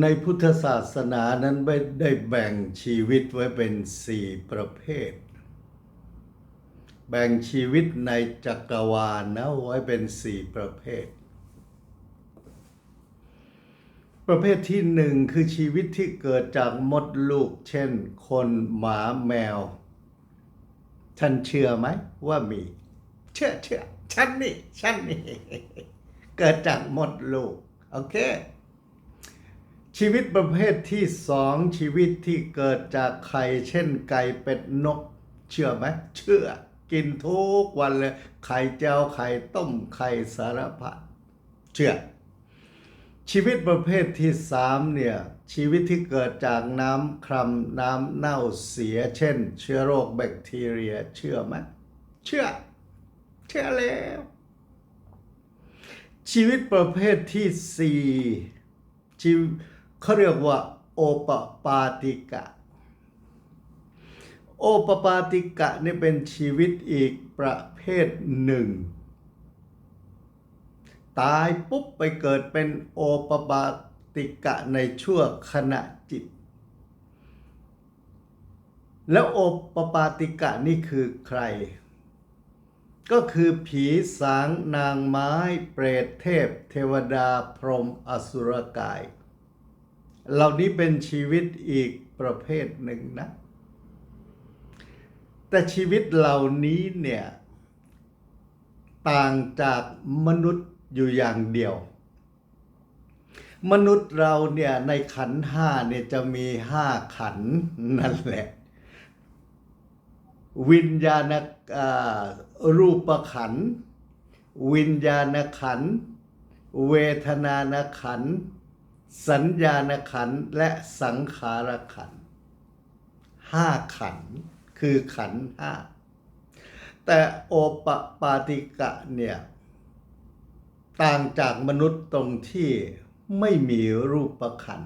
ในพุทธศาสนานั้นไม่ได้แบ่งชีวิตไว้เป็นสี่ประเภท แบ่งชีวิตในจักรวาลนะไว้เป็นสี่ประเภท ประเภทที่หนึ่งคือชีวิตที่เกิดจากมดลูก เช่น คนหมาแมวท่านเชื่อไหมว่ามี เชื่อเชื่อฉันนี่ฉันนี่ เกิดจากมดลูก โอเค ชีวิตประเภทที่สองชีวิตที่เกิดจากไข่เช่นไก่เป็ดนก เชื่อไหมเชื่อ กินทุกวันเลย ไข่เจียวไข่ต้มไข่สารพัดเชื่อ ชีวิตประเภทที่สามเนี่ยชีวิตที่เกิดจากน้ำครำน้ำเน่าเสีย เช่น เชื้อโรคแบคทีเรีย เชื่อไหมเชื่อ เชื่อแล้ว ชีวิตประเภทที่สี่ชีวิต เขาเรียกว่าโอปปาติกะ โอปปาติกะนี่เป็นชีวิตอีกประเภทหนึ่ง ตายปุ๊บไปเกิดเป็นโอปปาติกะในชั่วขณะจิต แล้วโอปปาติกะนี่คือใคร ก็คือผีสางนางไม้เปรตเทพ เทวดาพรหมอสุรกาย เหล่านี้เป็นชีวิตอีกประเภทหนึ่งนะ แต่ชีวิตเหล่านี้เนี่ย ต่างจากมนุษย์อยู่อย่างเดียว มนุษย์เราเนี่ยในขันห้าเนี่ยจะมีห้าขันนั่นแหละ วิญญาณรูปขัน วิญญาณขัน เวทนานขันธ สัญญาณขันและสังขารขันห้าขันคือขันห้าแต่โอปปาติกะเนี่ยต่างจากมนุษย์ตรงที่ไม่มีรูปขัน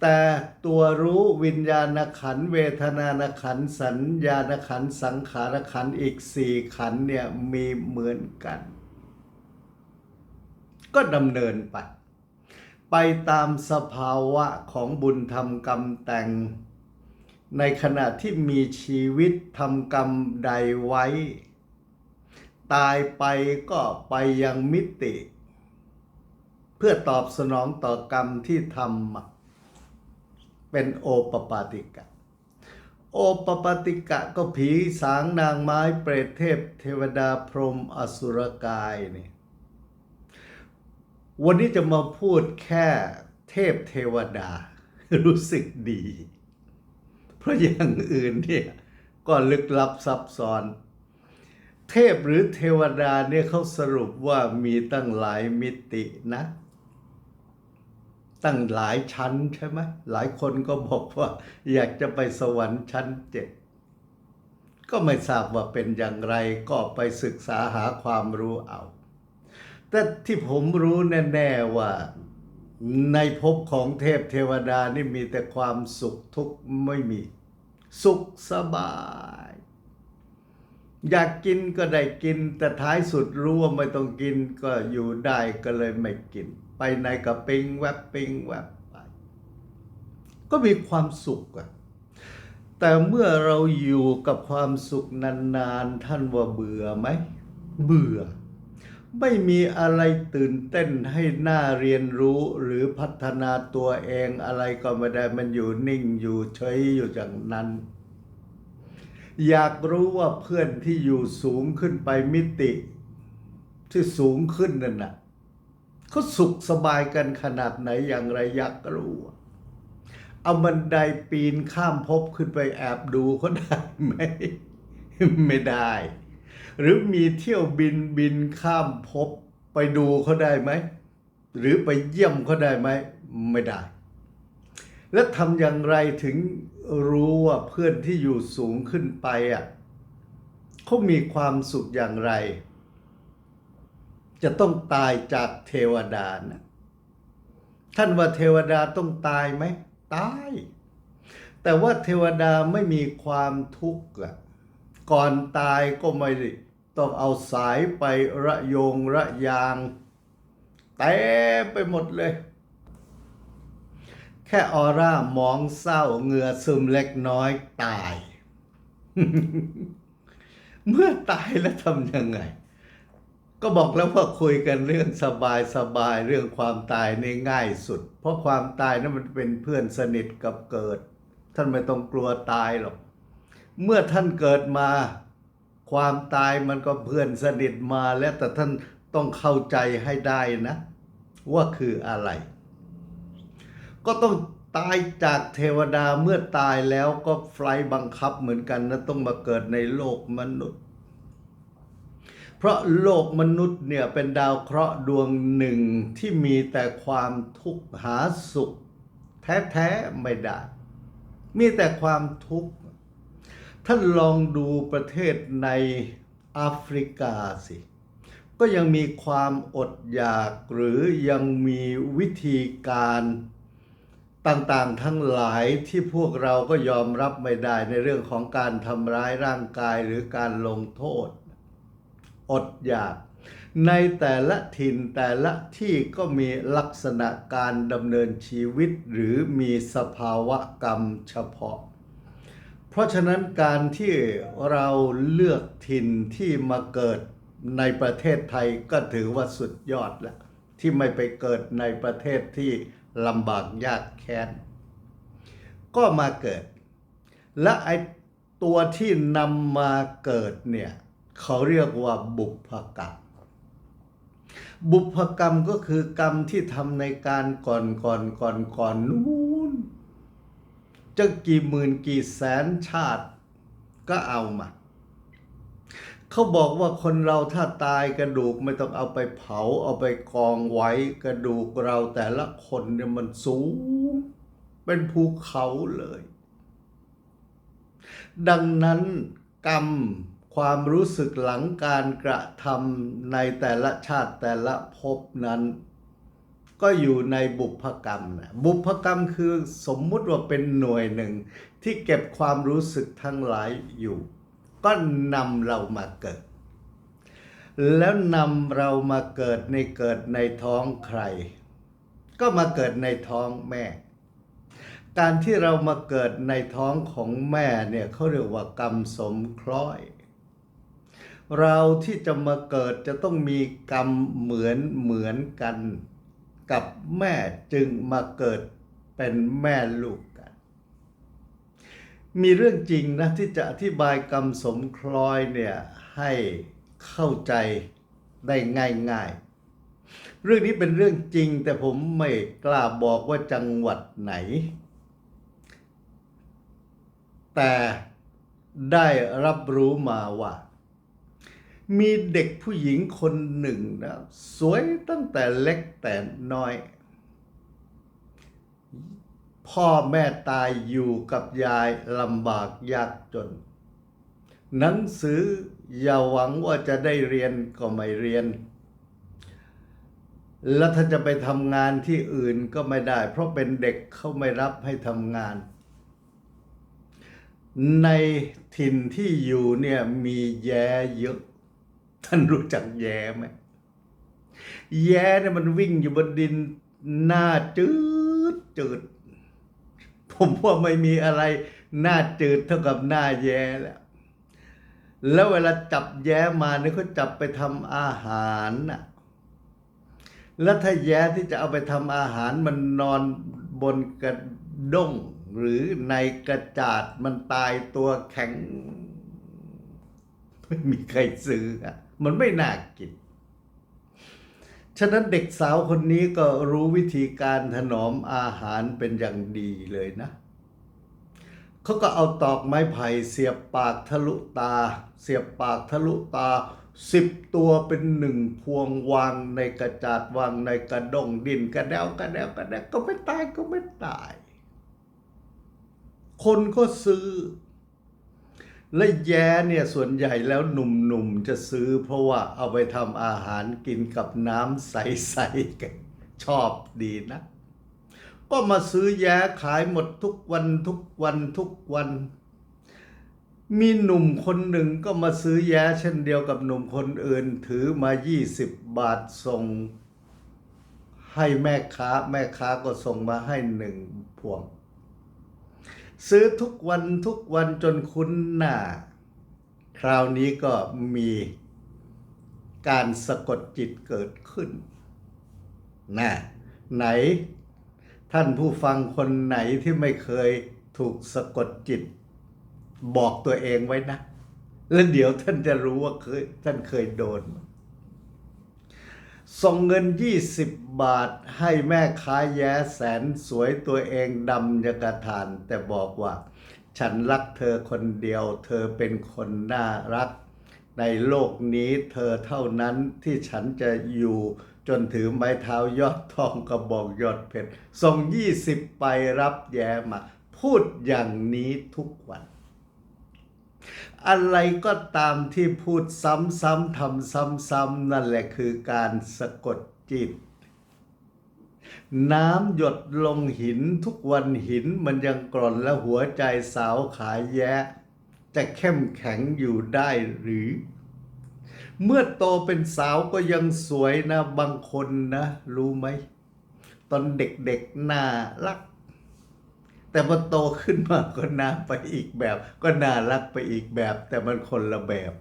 แต่ตัวรู้วิญญาณขัน เวทนานขัน สัญญาณขัน สังขารขันอีกสี่ขันเนี่ยมีเหมือนกัน ก็ดำเนินไป ไปตามสภาวะของบุญธรรมกรรมแต่ง ในขณะที่มีชีวิตทำกรรมใดไว้ ตายไปก็ไปยังมิติ เพื่อตอบสนองต่อกรรมที่ทำเป็นโอปปาติกะ โอปปาติกะก็ผีสางนางไม้เปรตเทพเทวดาพรหมอสุรกายเนี่ย วันนี้จะมาพูดแค่เทพเทวดา รู้สึกดี เพราะอย่างอื่นเนี่ยก็ลึกลับซับซ้อน เทพหรือเทวดาเนี่ยเขาสรุปว่ามีตั้งหลายมิตินะ ตั้งหลายชั้นใช่ไหมหลายคนก็บอกว่า อยากจะไปสวรรค์ชั้นเจ็ดก็ไม่ทราบว่าเป็นอย่างไรก็ไปศึกษาหาความรู้เอา แต่ที่ผมรู้แน่ๆว่า ในภพของเทพเทวดานี่มีแต่ความสุขทุกข์ไม่มี สุขสบาย อยากกินก็ได้กิน แต่ท้ายสุดรู้ว่าไม่ต้องกินก็อยู่ได้ก็เลยไม่กิน ไปไหนก็ปิงแวบปิงแวบไป ก็มีความสุขอะแต่เมื่อเราอยู่กับความสุขนานๆ ท่านว่าเบื่อไหม เบื่อ ไม่มีอะไรตื่นเต้นให้หน่าเรียนรู้หรือพัฒนาตัวเองอะไรก็ไม่ได้มันอยู่นิ่งอยู่เฉยอยู่อย่างนั้น อยากรู้ว่าเพื่อนที่อยู่สูงขึ้นไปมิติ ที่สูงขึ้นนั่นน่ะเขาสุขสบายกันขนาดไหนอย่างไรอยากรู้เอาบันไดปีนข้ามภพขึ้นไปแอบดูเขาได้ไหมไม่ได้ หรือมีเที่ยวบินบินข้ามภพไปดูเขาได้ไหม หรือไปเยี่ยมเขาได้ไหม ไม่ได้ แล้วทำอย่างไรถึงรู้ว่าเพื่อนที่อยู่สูงขึ้นไปอะเขามีความสุขอย่างไร จะต้องตายจากเทวดานะท่านว่าเทวดาต้องตายไหม ตาย แต่ว่าเทวดาไม่มีความทุกข์อะ ก่อนตายก็ไม่ได้ต้องเอาสายไประโยงระยางเต็มไปหมดเลย แค่ออร่ามองเศร้าเหงื่อซึมเล็กน้อยตาย เมื่อตายแล้วทำยังไง ก็บอกแล้วว่าคุยกันเรื่องสบายสบายเรื่องความตายในง่ายสุด เพราะความตายนั้นมันเป็นเพื่อนสนิทกับเกิด ท่านไม่ต้องกลัวตายหรอก เมื่อท่านเกิดมา ความตายมันก็เพื่อนสนิทมาแล้วแต่ท่านต้องเข้าใจให้ได้นะ ว่าคืออะไร ก็ต้องตายจากเทวดาเมื่อตายแล้วก็ไฟบังคับเหมือนกันนะต้องมาเกิดในโลกมนุษย์ เพราะโลกมนุษย์เนี่ยเป็นดาวเคราะห์ดวงหนึ่งที่มีแต่ความทุกข์หาสุข แท้ ๆ ไม่ได้ มีแต่ความทุกข์ ท่านลองดูประเทศในแอฟริกาสิ ก็ยังมีความอดอยากหรือยังมีวิธีการต่างๆทั้งหลายที่พวกเราก็ยอมรับไม่ได้ในเรื่องของการทำร้ายร่างกายหรือการลงโทษ อดอยาก ในแต่ละถิ่นแต่ละที่ก็มีลักษณะการดำเนินชีวิตหรือมีสภาวะกรรมเฉพาะ เพราะฉะนั้นการที่เราเลือกถิ่นที่มาเกิดในประเทศไทยก็ถือว่าสุดยอดแล้วที่ไม่ไปเกิดในประเทศที่ลำบากยากแค้น ก็มาเกิด และไอตัวที่นำมาเกิดเนี่ยเขาเรียกว่าบุพกรรม บุพกรรมก็คือกรรมที่ทำในการก่อนก่อนก่อนก่อนนู้ จะกี่หมื่นกี่แสนชาติก็เอามา เขาบอกว่าคนเราถ้าตายกระดูกไม่ต้องเอาไปเผาเอาไปกองไว้กระดูกเราแต่ละคนเนี่ยมันสูง เป็นภูเขาเลย ดังนั้นกรรมความรู้สึกหลังการกระทำในแต่ละชาติแต่ละภพนั้น ก็อยู่ในบุพกรรมนะบุพกรรมคือสมมุติว่าเป็นหน่วยหนึ่ง ที่เก็บความรู้สึกทั้งหลายอยู่ ก็นำเรามาเกิด แล้วนำเรามาเกิดในเกิดในท้องใคร ก็มาเกิดในท้องแม่ การที่เรามาเกิดในท้องของแม่เนี่ยเขาเรียกว่ากรรมสมคล้อยเราที่จะมาเกิดจะต้องมีกรรมเหมือนเหมือนกัน กับแม่จึงมาเกิดเป็นแม่ลูกกัน มีเรื่องจริงนะที่จะอธิบายกรรมสมคลอยเนี่ยให้เข้าใจได้ง่ายๆ เรื่องนี้เป็นเรื่องจริงแต่ผมไม่กล้าบอกว่าจังหวัดไหน แต่ได้รับรู้มาว่า มีเด็กผู้หญิงคนหนึ่งนะสวยตั้งแต่เล็กแต่น้อย พ่อแม่ตายอยู่กับยายลำบากยากจน หนังสืออย่าหวังว่าจะได้เรียนก็ไม่เรียน แล้วถ้าจะไปทำงานที่อื่นก็ไม่ได้ เพราะเป็นเด็กเขาไม่รับให้ทำงาน ในถิ่นที่อยู่เนี่ยมีแย้เยอะ ท่านรู้จักแย้ไหมแย้เนี่ยมันวิ่งอยู่บนดินหน้าจืดจืด ผมว่าไม่มีอะไรหน้าจืดเท่ากับหน้าแย้แล้วแล้วเวลาจับแย้มาเนี่ยเขาจับไปทำอาหารน่ะแล้วถ้าแย้ที่จะเอาไปทำอาหารมันนอนบนกระด้ง หรือในกระจาดมันตายตัวแข็ง ไม่มีใครซื้ออะ มันไม่น่ากิน ฉะนั้นเด็กสาวคนนี้ก็รู้วิธีการถนอมอาหารเป็นอย่างดีเลยนะ เขาก็เอาตอกไม้ไผ่เสียบปากทะลุตา เสียบปากทะลุตาสิบตัวเป็นหนึ่งพวงวางในกระจาดวางในกระดงดินกระเดวกระเดวกระเดวก็ไม่ตายก็ไม่ตาย คนก็ซื้อ และแย้เนี่ยส่วนใหญ่แล้วหนุ่มๆจะซื้อ เพราะว่าเอาไปทำอาหารกินกับน้ำใสๆกันชอบดีนะ ก็มาซื้อแย้ขายหมดทุกวันทุกวันทุกวัน มีหนุ่มคนหนึ่งก็มาซื้อแย้เช่นเดียวกับหนุ่มคนอื่นถือมา 20 บาทส่ง ให้แม่ค้า แม่ค้าก็ส่งมาให้หนึ่งพวง ซื้อทุกวันทุกวันจนคุ้นหน้า คราวนี้ก็มีการสะกดจิตเกิดขึ้นนะไหน ท่านผู้ฟังคนไหนที่ไม่เคยถูกสะกดจิต บอกตัวเองไว้นะ แล้วเดี๋ยวท่านจะรู้ว่าเคยท่านเคยโดน ส่งเงิน20บ บาทให้แม่ค้าแย้แสนสวยตัวเองดำยกระทาน แต่บอกว่า ฉันรักเธอคนเดียว เธอเป็นคนน่ารัก ในโลกนี้เธอเท่านั้นที่ฉันจะอยู่จนถือไม้เท้ายอดทองกระบอกยอดเพชรส่ง20ไปรับแย้มา พูดอย่างนี้ทุกวัน อะไรก็ตามที่พูดซ้ำๆทำซ้ำๆนั่นแหละคือการสะกดจิต น้ำหยดลงหินทุกวันหินมันยังกร่อนและหัวใจสาวขายแย้จะเข้มแข็งอยู่ได้หรือ เมื่อโตเป็นสาวก็ยังสวยนะบางคนนะ รู้ไหม ตอนเด็กๆน่ารัก แต่พอโตขึ้นมาก็น่าไปอีกแบบ ก็น่ารักไปอีกแบบ แต่มันคนละแบบ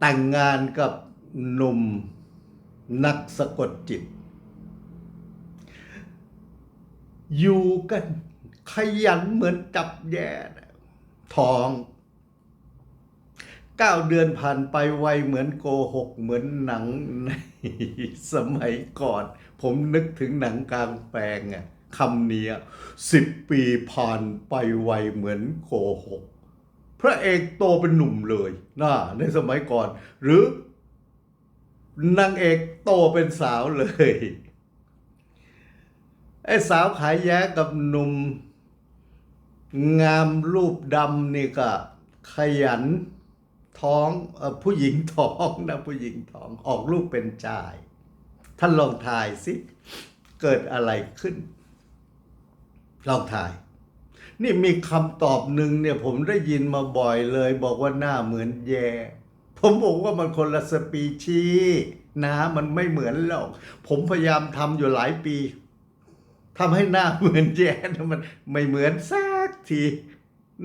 แต่งงานกับหนุ่มนักสะกดจิต อยู่กันขยันเหมือนจับแย่ทองเก้าเดือนผ่านไปไวเหมือนโกหกเหมือนหนังในสมัยก่อน ผมนึกถึงหนังกลางแปลงอะคำเนี้สิบปีผ่านไปไวเหมือนโกหก พระเอกโตเป็นหนุ่มเลยนะในสมัยก่อน หรือนางเอกโตเป็นสาวเลย ไอ้สาวขายแย้กับหนุ่ม งามรูปดำนี่ก็ขยันท้องอผู้หญิงท้องนะผู้หญิงท้องออกลูกเป็นชาย ท่านลองทายสิเกิดอะไรขึ้น ลองทาย นี่มีคำตอบหนึ่งเนี่ยผมได้ยินมาบ่อยเลย บอกว่าหน้าเหมือนแย่ผมบอกว่ามันคนละสปีชีส์นะมันไม่เหมือนหรอก ผมพยายามทำอยู่หลายปี ทำให้หน้าเหมือนแย่มันไม่เหมือนสักที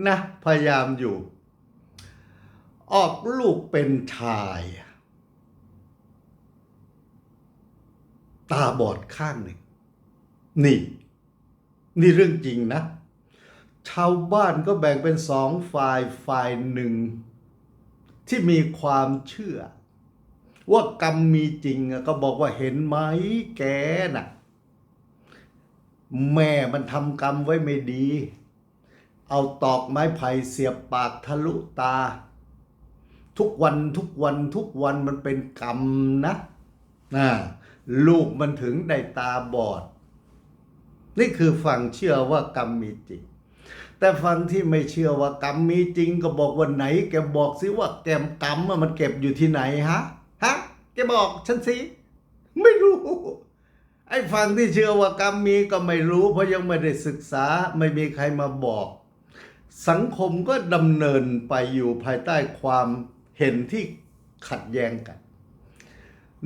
นะ พยายามอยู่ ออกลูกเป็นชาย ตาบอดข้างหนึ่งนี่ นี่เรื่องจริงนะ ชาวบ้านก็แบ่งเป็นสองฝ่ายฝ่ายหนึ่ง ที่มีความเชื่อ ว่ากรรมมีจริงอะก็บอกว่าเห็นไหมแกน่ะ แม่มันทำกรรมไว้ไม่ดี เอาตอกไม้ไผ่เสียบปากทะลุตา ทุกวันทุกวันทุกวันมันเป็นกรรมนะนะลูกมันถึงได้ตาบอด นี่คือฝั่งเชื่อว่ากรรมมีจริง แต่ฝั่งที่ไม่เชื่อว่ากรรมมีจริงก็บอกว่าไหน แกบอกสิว่าแกมกรรมมันเก็บอยู่ที่ไหนฮะ ฮะ แกบอกฉันสิ ไม่รู้ ไอ้ฝั่งที่เชื่อว่ากรรมมีก็ไม่รู้ เพราะยังไม่ได้ศึกษาไม่มีใครมาบอก สังคมก็ดำเนินไปอยู่ภายใต้ความเห็นที่ขัดแย้งกัน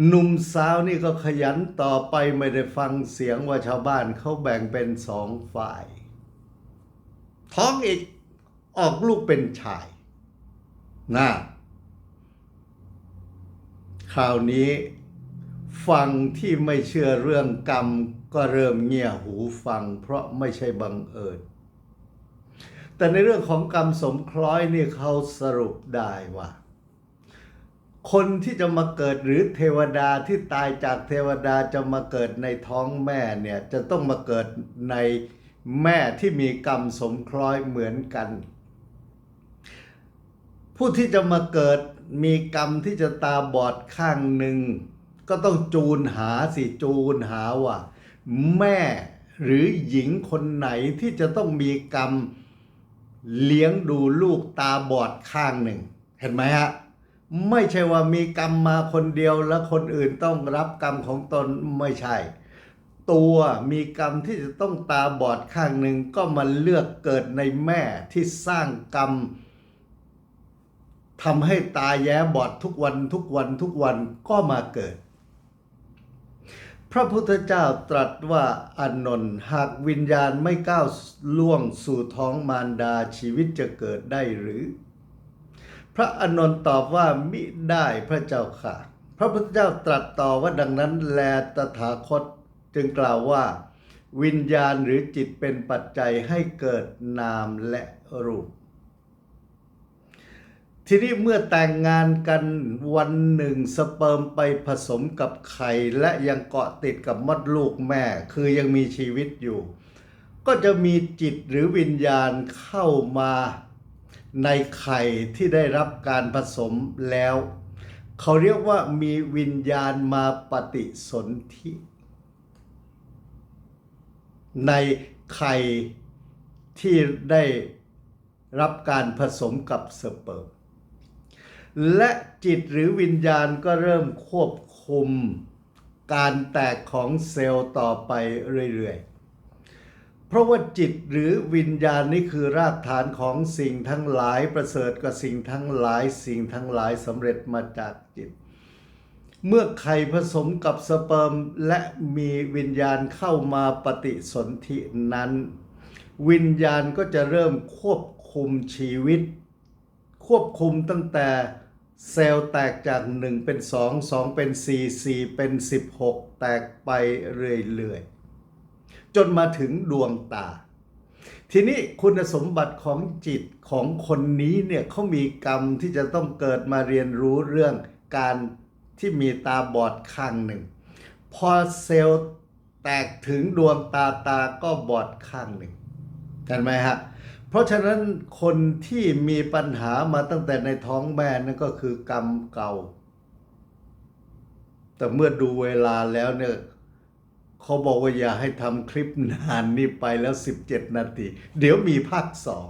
หนุ่มสาวนี่ก็ขยันต่อไปไม่ได้ฟังเสียงว่าชาวบ้านเขาแบ่งเป็นสองฝ่าย ท้องอีกออกลูกเป็นชายนะคราวนี้ ฝั่งที่ไม่เชื่อเรื่องกรรมก็เริ่มเงี่ยหูฟัง เพราะไม่ใช่บังเอิญแต่ในเรื่องของกรรมสมคล้อยนี่เขาสรุปได้ว่า คนที่จะมาเกิดหรือเทวดาที่ตายจากเทวดาจะมาเกิดในท้องแม่เนี่ยจะต้องมาเกิดในแม่ที่มีกรรมสมคล้อยเหมือนกัน ผู้ที่จะมาเกิดมีกรรมที่จะตาบอดข้างหนึ่ง ก็ต้องจูนหาสิจูนหาว่า แม่หรือหญิงคนไหนที่จะต้องมีกรรมเลี้ยงดูลูกตาบอดข้างหนึ่ง เห็นไหมฮะ ไม่ใช่ว่ามีกรรมมาคนเดียวแล้วคนอื่นต้องรับกรรมของตนไม่ใช่ ตัวมีกรรมที่จะต้องตาบอดข้างหนึ่งก็มาเลือกเกิดในแม่ที่สร้างกรรมทำให้ตาแย้บอดทุกวันทุกวันทุกวันก็มาเกิด พระพุทธเจ้าตรัสว่าอานนท์หากวิญญาณไม่ก้าวล่วงสู่ท้องมารดาชีวิตจะเกิดได้หรือ พระอานนท์ตอบว่ามิได้พระเจ้าค่ะ พระพุทธเจ้าตรัสต่อว่าดังนั้นแลตถาคตจึงกล่าวว่า วิญญาณหรือจิตเป็นปัจจัยให้เกิดนามและรูป ทีนี้เมื่อแต่งงานกันวันหนึ่งสเปิร์มไปผสมกับไข่และยังเกาะติดกับมดลูกแม่ คือยังมีชีวิตอยู่ ก็จะมีจิตหรือวิญญาณเข้ามาในไข่ที่ได้รับการผสมแล้ว เขาเรียกว่ามีวิญญาณมาปฏิสนธิในไข่ที่ได้รับการผสมกับสเปิร์ม และจิตหรือวิญญาณก็เริ่มควบคุมการแตกของเซลล์ต่อไปเรื่อยๆ เพราะว่าจิตหรือวิญญาณนี่คือรากฐานของสิ่งทั้งหลายประเสริฐกว่าสิ่งทั้งหลายสิ่งทั้งหลายสำเร็จมาจากจิต เมื่อไข่ผสมกับสเปิร์มและมีวิญญาณเข้ามาปฏิสนธินั้น วิญญาณก็จะเริ่มควบคุมชีวิต ควบคุมตั้งแต่ เซลล์แตกจาก 1 เป็น 2 2 เป็น 4 4 เป็น 16 แตกไปเรื่อยๆ จนมาถึงดวงตา ทีนี้คุณสมบัติของจิตของคนนี้เนี่ยเขามีกรรมที่จะต้องเกิดมาเรียนรู้เรื่องการที่มีตาบอดข้างหนึ่ง พอเซลล์แตกถึงดวงตาตาก็บอดข้างหนึ่งเห็นไหมฮะ เพราะฉะนั้นคนที่มีปัญหามาตั้งแต่ในท้องแม่นั่นก็คือกรรมเก่า แต่เมื่อดูเวลาแล้วเนี่ยเขาบอกว่าอย่าให้ทำคลิปนานนี่ไปแล้ว 17 นาที เดี๋ยวมีภาคสอง